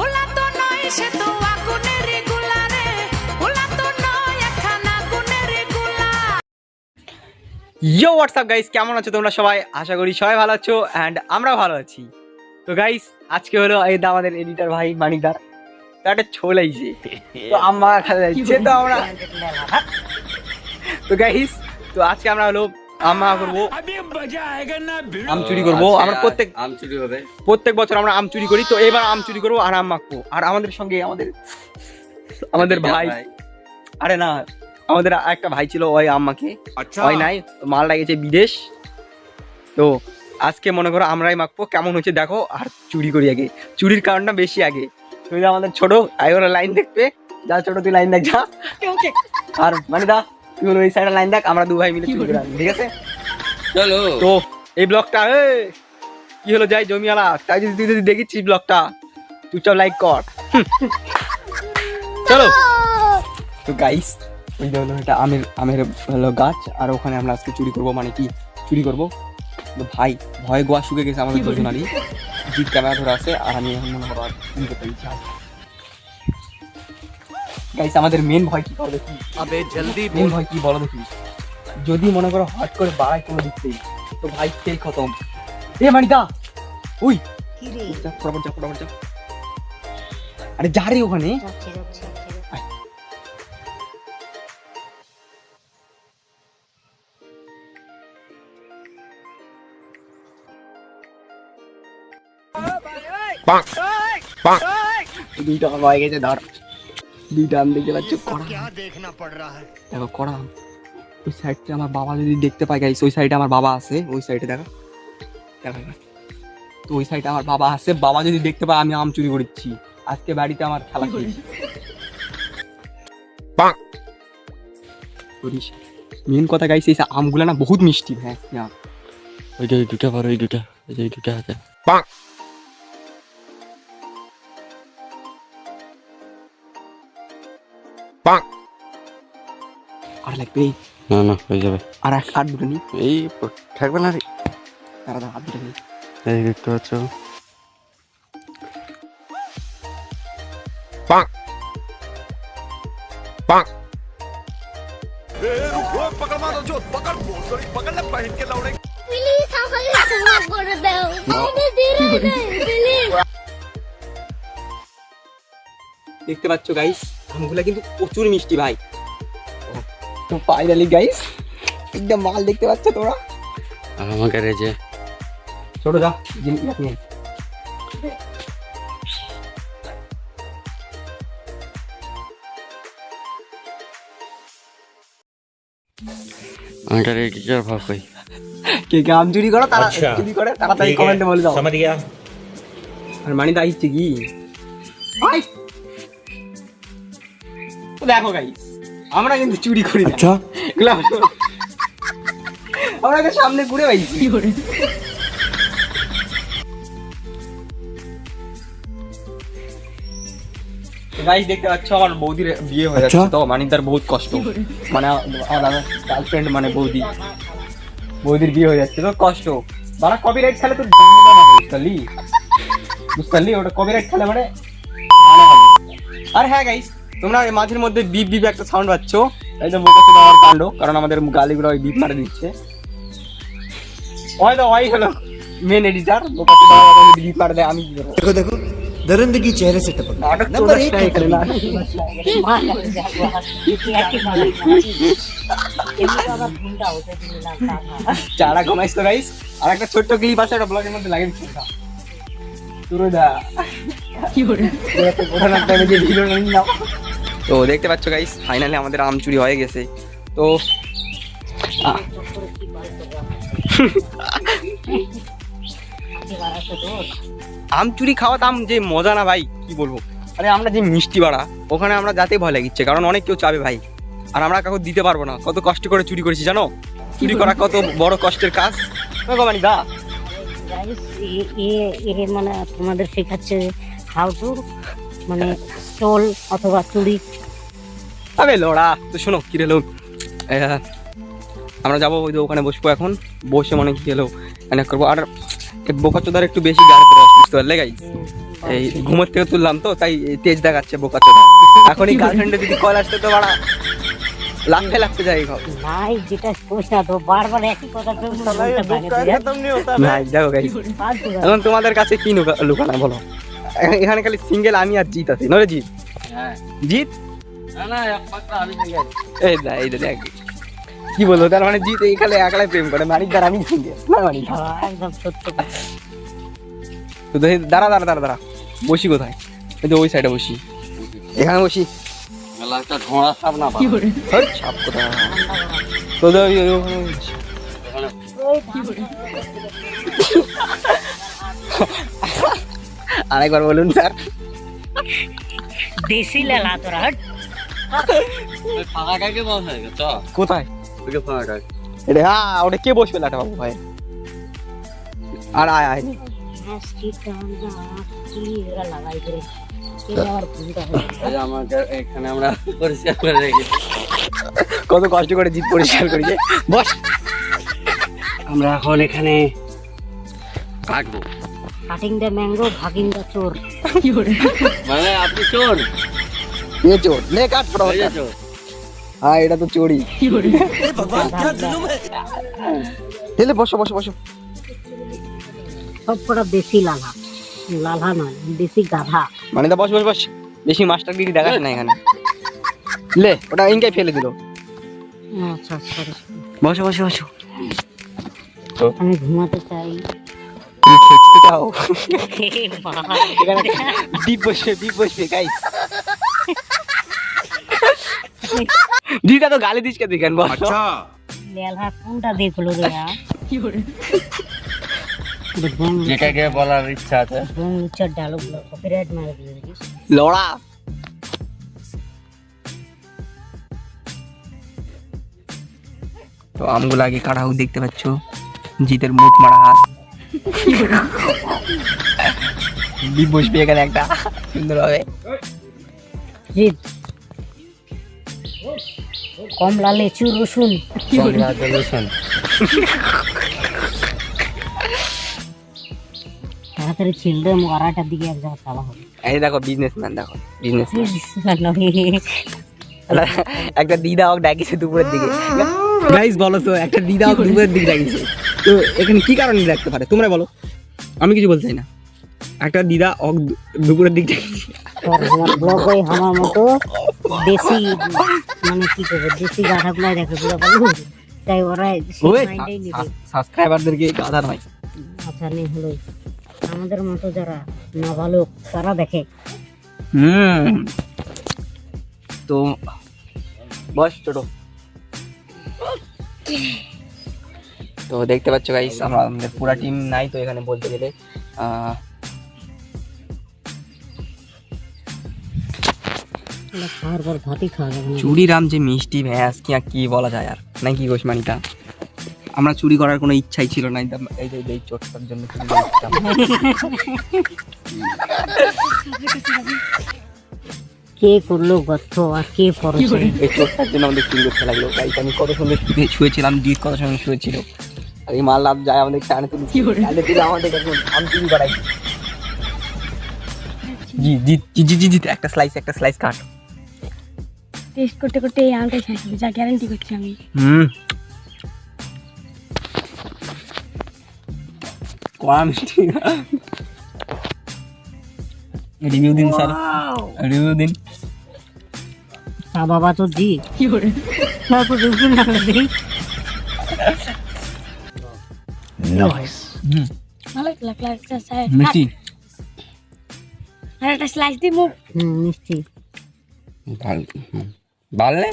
OLA তো নয় সে তো আগুনের গুলারে ওলা তো নয় একখানা গুনেরগুলা। ইয়ো হোয়াটসঅ্যাপ গাইস কেমন আছো তোমরা সবাই? আশা করি সবাই ভালো আছো অ্যান্ড আমরাও ভালো আছি। তো গাইস আজকে হলো এই দা আমাদের এডিটর ভাই মানিকদার তো একটা ছোল আইছে। তো আম্মা খাওয়া যাচ্ছে তো আমরা তো গাইস তো আজকে আমরা হলো আম্মা করব। আম চুরি করব। আজকে আমরা প্রত্যেক আম চুরি হবে। প্রত্যেক বছর আমরা আম চুরি করি। তো এবার আম চুরি করব আর আম মাখবো। আর আমাদের সঙ্গে আমাদের আমাদের ভাই আরে না আমাদের একটা ভাই ছিল ওই আম্মাকে হয় নাই মাল লাগেছে বিদেশ। তো আজকে মনে করো আমরাই মাখবো। কেমন হচ্ছে দেখো। আর চুরি করি আগে। চুরির কারণটা বেশি আগে। তুই যে আমাদের ছোট আই ওরা লাইন দেখবে। যা ছোট তুই লাইন দেখ যা। আর মানে দা তুই এই সাইডে লাইন দেখ আমরা দু ভাই মিলে চুরি করে ঠিক আছে? চলো। তো এই ব্লগটা এ কি হলো যাই জমিয়ালা তাই যদি তুই যদি ব্লগটা চুপচাপ লাইক কর। চলো। তো গাইস ওই যে হলো এটা আমের আমের হলো গাছ আর ওখানে আমরা আজকে চুরি করব মানে কি চুরি করব? তো ভাই ভয় গোয়া শুকে গেছে আমাদের দুজনারই। জিপ ক্যামেরা ধরে আছে আর আমি এখন মনে করো আর চুরি করতে ইচ্ছা গাইস আমাদের মেন ভয় কি করবে কি আবে জলদি মেন ভয় কি বলো দেখি। যদি মনে করো হট করে বাড়ায় কোনো দিক থেকে তো ভাই সেই খতম? এ মানিদা উই! যা, ফটাফট যা ফটাফট যা আরে যা রে ওখানে। দুইটা আম হয়ে গেছে ধর। দুইটা আম দেখতে পাচ্ছ কড়া। দেখো কড়া। আম। ওই সাইডটা আমার বাবা যদি দেখতে পায় গাইস ওই সাইডে আমার বাবা আছে ওই সাইডে দেখো। দেখো তো ওই সাইডে আমার বাবা আছে বাবা যদি দেখতে পায় আমি আম চুরি করেছি। আজকে বাড়িতে আমার খেলা খেয়েছি মেন কথা গাইছে এই আমগুলো না বহুত মিষ্টি হ্যাঁ আম। ওই যে দুটা বড় ওই দুটা ওই যে দুটা আছে। আর লাগবে না না হয়ে যাবে। আর এক আর দুটো নি। এই থাকবে না রে। তারা দাঁড়া, আর দুটো নি। এই দেখতে পাচ্ছ? দিলে প্লিজ দেখতে পাচ্ছ গাইস আমগুলা কিন্তু প্রচুর মিষ্টি ভাই তো ফাইনালি গাইস একদম মাল দেখতে পাচ্ছ তোরা আর আমাকে রে যে ছোট যা জিনিস নিয়ে আমাকে রে কি কর ভাব কই কে কে আম চুরি করো তারা চুরি করে তাড়াতাড়ি কমেন্টে বলে দাও समझ गया আর মানি দা ইচ্ছে কি আই! দেখো গাইস আমরা কিন্তু চুরি করি না। আচ্ছা। এগুলো আমরা- সামনে ঘুরে পাইছি গাইস দেখতে পাচ্ছ আমার বৌদির বিয়ে হয়ে যাচ্ছে তো মানিকদার বহুত কষ্ট। মানে আমার গার্লফ্রেন্ড মানে বৌদি। বৌদির বিয়ে হয়ে যাচ্ছে তো কষ্ট। বারা কপিরাইট খেলে তো বুঝতে বুঝতে ওটা কপিরাইট খেলে মানে। আর হ্যাঁ গাইস তোমরা এই মাঝের মধ্যে বিপ বিপ একটা সাউন্ড পাচ্ছ এই যে মোটা ছিল আমার কাণ্ড কারণ আমাদের গালিগুলো ওই বিপ মারে দিচ্ছে ওই তো ওই হলো মেন এডিটার মোটা ছিল আমার বিপ মারে দেয় আমি কি করবো देखो देखो दरिंदगी चेहरे से टपक নাটক नंबर एक চৌরাস্তায় এখানে না। চারা ঘুমাইস তো গাইস আর একটা ছোট্ট ক্লিপ আছে একটা ব্লগের মধ্যে লাগিয়ে দিচ্ছি তুরো দা কি করে যে ভিডিও নিয়ে নাও তো দেখতে পাচ্ছ গাইস ফাইনালি আমাদের আম চুরি হয়ে গেছে। তো আম চুরি খাওয়া দাম যে মজা না ভাই কি বলব? আরে আমরা যে মিষ্টি বাড়া ওখানে আমরা যাতে ভয় লাগিচ্ছে কারণ অনেক কেউ চাবে ভাই। আর আমরা কাউকে দিতে পারব না কত কষ্ট করে চুরি করেছি জানো? চুরি করা কত বড় কষ্টের কাজ। ভগবানি দা। মানে তোমাদের শেখাচ্ছে হাউ টু মানে স্টল অথবা চুরি। লোড়া তো শোনো কি রেলো আমরা যাব ওই ওখানে বসবো এখন। বসে মানে কি হলো? অনেক করব। আর বোকা চোদার একটু বেশি গাড়ি বুঝতে পারলে গাই এই ঘুমোর থেকে তুললাম তো তাই তেজ দেখাচ্ছে বোকা চোদা। এখন এই গার্লফ্রেন্ডে যদি কল আসতে তো বাড়া লাফে লাফতে যাই ঘর। ভাই যেটা না তো বারবার একই কথা বলতে ভাই দেখো এখন তোমাদের কাছে কি লুকা- লুকানো বলো। এখানে- খালি সিঙ্গেল আমি আর জিত আছি নরে জিত জিত এই দা এই দেখ। কি বলব তার মানে জিত এইখানে একলাই প্রেম করে মানিকদার আমি সিঙ্গেল না মানিক একদম সত্য তো দেখি দাঁড়া দাঁড়া দাঁড়া দাঁড়া। বসি কোথায়? এই যে ওই সাইডে বসি। এখানে বসি। একটা ঘোড়া সাপ না পাবো। হেই, সাপ কোথায়? তো ওই- ওই- ওখানে বসি। আরেকবার বলুন স্যার। দেশি লেলা তোরা হট। ওই ফাঁকা কাকে বসে চ। কোথায়? ওকে ফাঁকা কাকে। এটা হ্যাঁ ওটা কে বসবে লাটা বাবু ভাই? আর আয় আয় করে? হয়ে এখানে আমরা পরিষ্কার করে রেখেছি। কত কষ্ট করে জিত পরিষ্কার করেছে। বস। আমরা এখন এখানে কাটবো কাটিং দ্য ম্যাঙ্গো ভাগিং দ্য চোর মানে আপনি চোর। এ চোর নে কাট পড়া চোর। হ্যাঁ এটা তো চোরি হেলে বসো বসো বসো। সব কটা দেশি লালা। লালা নয় দেশি গাধা। মানে দা বস বস বস। বেশি মাস্টার ডিগ্রি দেখাস না এখানে। লে ওটা ইনকাই ফেলে দিল। আচ্ছা সরি বসো বসো বসো। আমি ঘুমাতে চাই। তুমি খেতে চাও এখানে ডিপ বসবে ডিপ বসবে গাইস দিদা তো গালি দিস কে দেখেন বস লেলা কোনটা দেখল বলার ইচ্ছা আছে। কপিরাইট মারে দিয়ে লড়া। তো আমগুলো আগে কাটা হোক দেখতে পাচ্ছ? জিতের মুখ মারা হাত। বসবে এখানে একটা সুন্দর হবে জিৎ কমলা লেচু রসুন। কংগ্রাচুলেশন তাড়াতাড়ি আড়াইটার দিকে এক জায়গায় চালা হবে। এই দেখো বিজনেসম্যান দেখো বিজনেস। একটা দিদা হোক ডাকিছে দুপুরের দিকে। গাইস বলো তো একটা দিদা হোক দুপুরের দিকে ডাকিছে। তো এখানে কি কারণে ডাকতে পারে? তোমরা বলো। আমি কিছু বলতে চাই না। একটা দিদা দু- দুপুরের দিক ডাকিছে। ব্লগ ওই আমার মতো দেশি মানে কি করব দেশি গাধাগুলাই দেখে বুঝা পারল তাই ওরা সাবস্ক্রাইবারদেরকে গাধা নয়। আচ্ছা নেই হলো। আমাদের মতো যারা না ভালো তারা দেখে। হুম। তো বস ছোট তো দেখতে পাচ্ছ গাইস আমরা আমাদের পুরা টিম নাই তো এখানে বলতে গেলে। চুরিরাম যে মিষ্টি ভ্যাস কি আর কি বলা যায় আর। নাকি গোস মানিকা আমরা চুরি করার কোনো ইচ্ছাই ছিল না এই যে এই চোটটার জন্য। কে করল গর্থ আর কে পরছে? এই চোটটার জন্য আমাদের চুরি করতে লাগল গাইস আমি কত সুন্দর শুয়ে- শুয়েছিলাম জিৎ কত সুন্দর শুয়েছিল। আর এই মাল লাভ যায় আমাদের টানে তুলি। টানে তুলে আমাদের চুরি করাই জি জি জি জি জি জি একটা স্লাইস একটা স্লাইস কাট। টেস্ট করতে করতে এই আমটাই শেষ হবে যা গ্যারান্টি করছি আমি। হুম। কড়া মিষ্টি। রিভিউ দিন স্যার। রিভিউ দিন। তা বাবা তো না হুম। স্যার মিষ্টি। আর একটা স্লাইস দিই মুখ হুম মিষ্টি। ভালো হুম। বাড়লে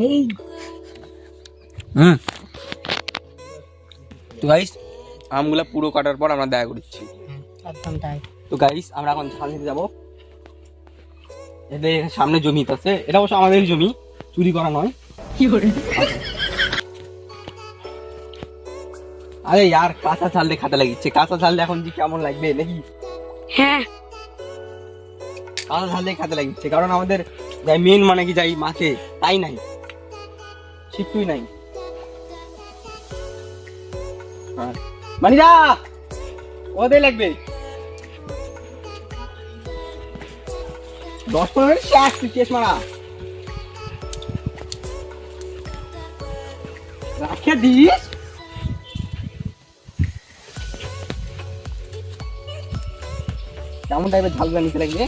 এই। হুম। তো গাইস আমগুলা পুরো কাটার পর আমরা দেখা করছি একদম তাই। তো গাইস আমরা এখন খেতে যাব। এদের সামনে জমি আছে। এটা অবশ্য আমাদের জমি চুরি করা নয়। কি করে? আরে यार কাঁচা চাল দিয়ে খাতে লাগিচ্ছে কাঁচা চাল এখন যে কেমন লাগবে নাকি? হ্যাঁ। কাঁচা চাল দিয়ে খাতে লাগিচ্ছে কারণ আমাদের যাই মেন মানে কি যাই মাছে তাই নাই। শিক্ষুই নাই। হ্যাঁ। মানিদা ওদের লাগবে? দশ পনেরো? মিনিট শেষ তুই শেষ মারা। রাখে দিস। কেমন টাইপের ঝাল নিতে লাগবে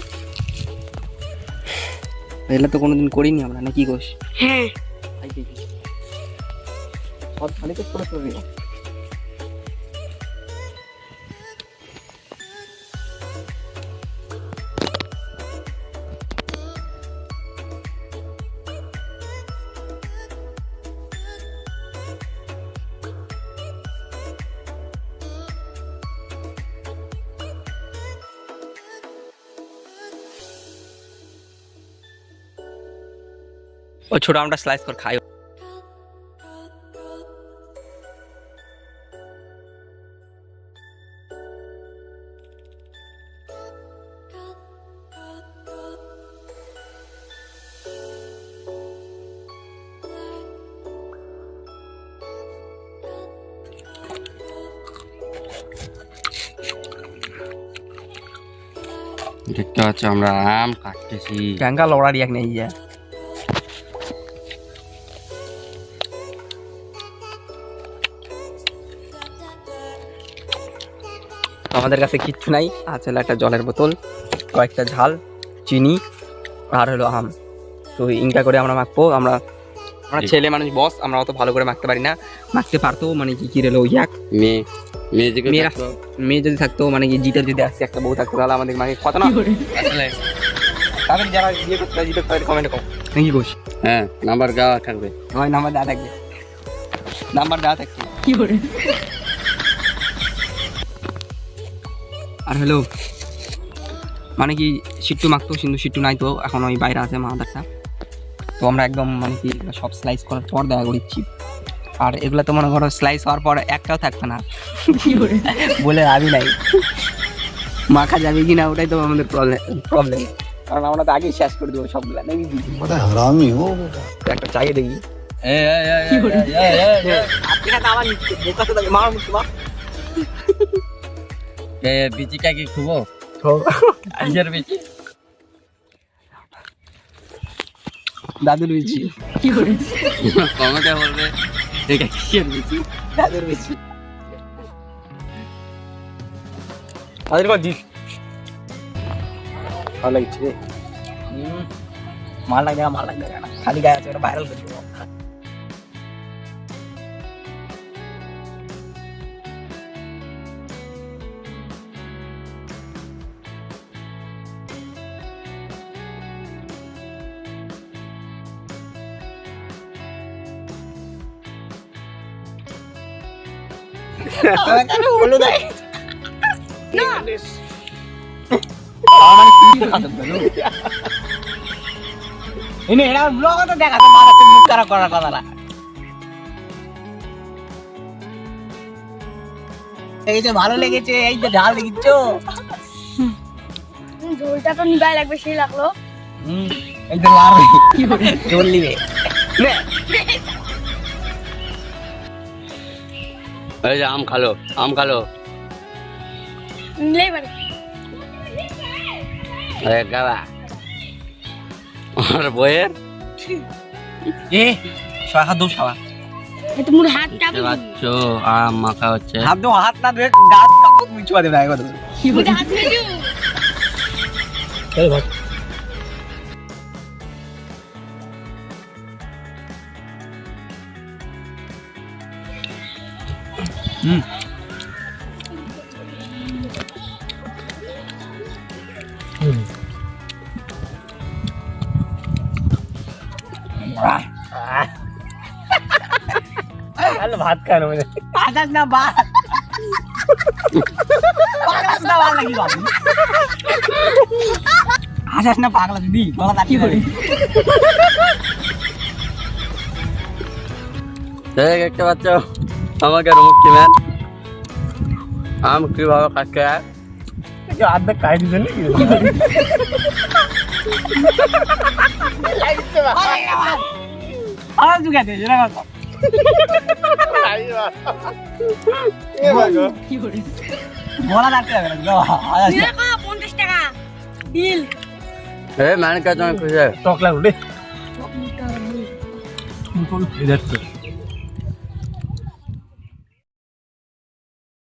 এগুলো তো কোনোদিন করিনি আমরা নাকি কোষ হ্যাঁ। সব খালি তো ছোট ছোট ও ছোট আমরা স্লাইস করে খাই দেখতে পাচ্ছ আমরা আম কাটতেছি। ট্যাঙ্কা লড়ারি এক নেই যা আমাদের কাছে কিচ্ছু নাই। আছে হলো একটা জলের বোতল কয়েকটা ঝাল চিনি আর হলো আম। তো ইনকা করে আমরা মাখবো আমরা আমরা ছেলে মানুষ বস আমরা অত ভালো করে মাখতে পারি না। মাখতে পারতো মানে কি কি রেলো ইয়াক। মেয়ে মেয়ে থাকতো। মেয়ে যদি থাকতো মানে কি জিটা যদি আসছে একটা বউ থাকতো তাহলে আমাদের মাকে কত না? আসলে তাদের যারা বিয়ে করতে জিতে তাদের কমেন্ট কর। নাকি ঘোষ হ্যাঁ নাম্বার গাওয়া থাকবে। আমার নাম্বার দেওয়া থাকবে। নাম্বার দেওয়া থাকবে আর হ্যালো। মানে কি সিট্টু মাখতো সিন্ধু সিট্টু নাই তো এখন ওই বাইরে আছে মাদারটা তো আমরা একদম মানে কি সব স্লাইস করার পর দেখা করিচ্ছি আর এগুলো তো মনে করো স্লাইস হওয়ার পর একটাও থাকবে না। বলে? আমি নাই। মাখা যাবে কি না ওটাই তো আমাদের প্রবলেম প্রবলেম কারণ আমরা তো আগেই শেষ করে দেবো সবগুলো নাকি একটা চাই দেখি আপনি না আমার নিচ্ছে। মার মা এই, এই, বিচিটা কি খুবো। কিসের বিচি? দাদুর বিচি। কমেন্টে বলবে এটা কিসের বিচি? দাদুর বিচি। দাদুর কর দিস। ভালো লাগছে রে। মাল লাগবে মাল লাগবে খালি গায়ে আছে ভাইরাল করে দেবো হলুদ এনে এরা ব্লগ তো দেখাতে মুখ করার কথা না। এই যে ভালো লেগেছে এই যে ঢাল দেখিচ্ছ? ঝোলটা তো নিবাই লাগবে সেই লাগল। হুম, এই যে লাল। নিবে এই যে আম খালো আম খালো। গাওয়া আর বইয়ের? এ হাত দো হাতটা দেখতে পাচ্ছ আম মাখা হচ্ছে। হাত দো হাত না ধরে গাছ কাপড় তুমি ছুয়া দেবে একবার মোর হাত দিয়ে হ্যালো ভাত খানো মানে না বা পাগলাস না ভালো লাগি বাবু আজাস না পাগলা দিদি গলা দাঁড়িয়ে ধরে এই দেখতে পাচ্ছ আমাকে মুক্তি ম্যান আম কিভাবে কাটতে হয় অর্ধেক খাই দিছেন আর জুগা দে জরা কথা গলা দাঁড়িয়ে যাবে না নিলে কা 50 টাকা বিল ए मैंने कहा तुम्हें खुश है টক লাগলো রে এই দেখছো